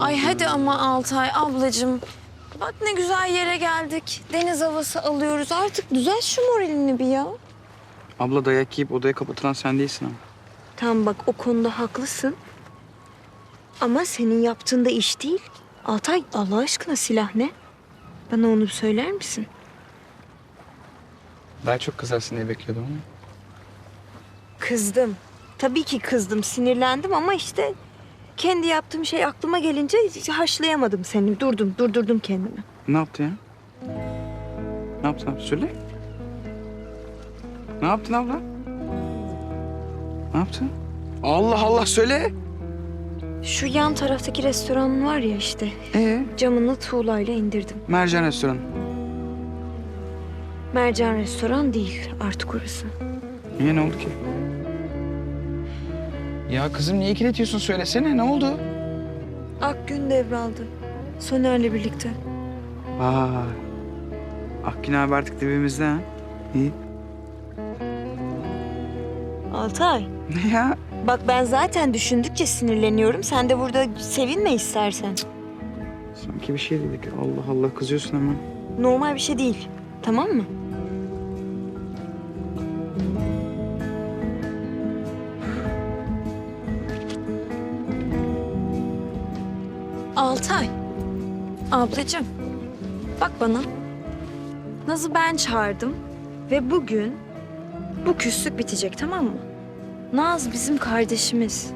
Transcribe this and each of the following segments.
Ay hadi ama Altay ablacığım. Bak ne güzel yere geldik. Deniz havası alıyoruz. Artık düzel şu moralini bir ya. Abla dayak yiyip odaya kapatılan sen değilsin ama. Tamam bak o konuda haklısın. Ama senin yaptığın da iş değil. Altay Allah aşkına silah ne? Bana onu söyler misin? Daha çok kızarsın diye bekliyordum ama. Kızdım. Tabii ki kızdım, sinirlendim ama işte kendi yaptığım şey aklıma gelince haşlayamadım seni. Durdum, durdurdum kendimi. Ne yaptı ya? Ne yaptın abi? Söyle. Ne yaptın abla? Ne yaptın? Allah Allah söyle. Şu yan taraftaki restoran var ya işte. Ee, Camını tuğlayla indirdim. Mercan restoranı. Mercan restoran değil artık orası. Niye ne oldu ki? Ya kızım niye kirletiyorsun söylesene ne oldu? Akgün devraldı. Soner'le birlikte. Vay. Akgün abi artık dibimizde ha. İyi. Altay. Ne ya? Bak ben zaten düşündükçe sinirleniyorum. Sen de burada sevinme istersen. Sanki bir şey dedik. Allah Allah kızıyorsun hemen. Normal bir şey değil. Tamam mı? Altay. Ablacığım. Bak bana. Naz'ı ben çağırdım. Ve bugün bu küslük bitecek tamam mı? Naz bizim kardeşimiz.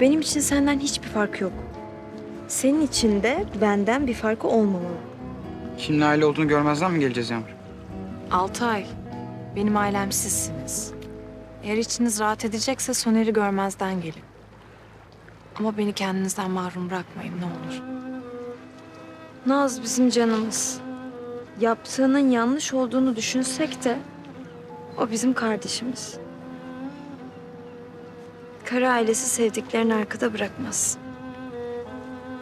Benim için senden hiçbir fark yok. Senin için de benden bir farkı olmamalı. Şimdi aile olduğunu görmezden mi geleceğiz Yağmur? Altay, benim ailem sizsiniz. Eğer içiniz rahat edecekse Soner'i görmezden gelin. Ama beni kendinizden mahrum bırakmayın ne olur. Naz bizim canımız. Yaptığının yanlış olduğunu düşünsek de o bizim kardeşimiz. Kara ailesi sevdiklerini arkada bırakmaz.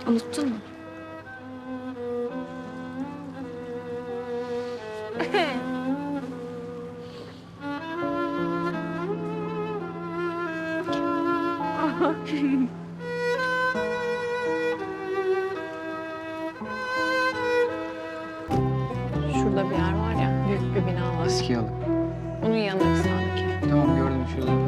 Unuttun mu? Şurada bir yer var ya, büyük bir bina var. Eski yalı. Onun yanındaki sağdaki. Tamam gördüm şurada.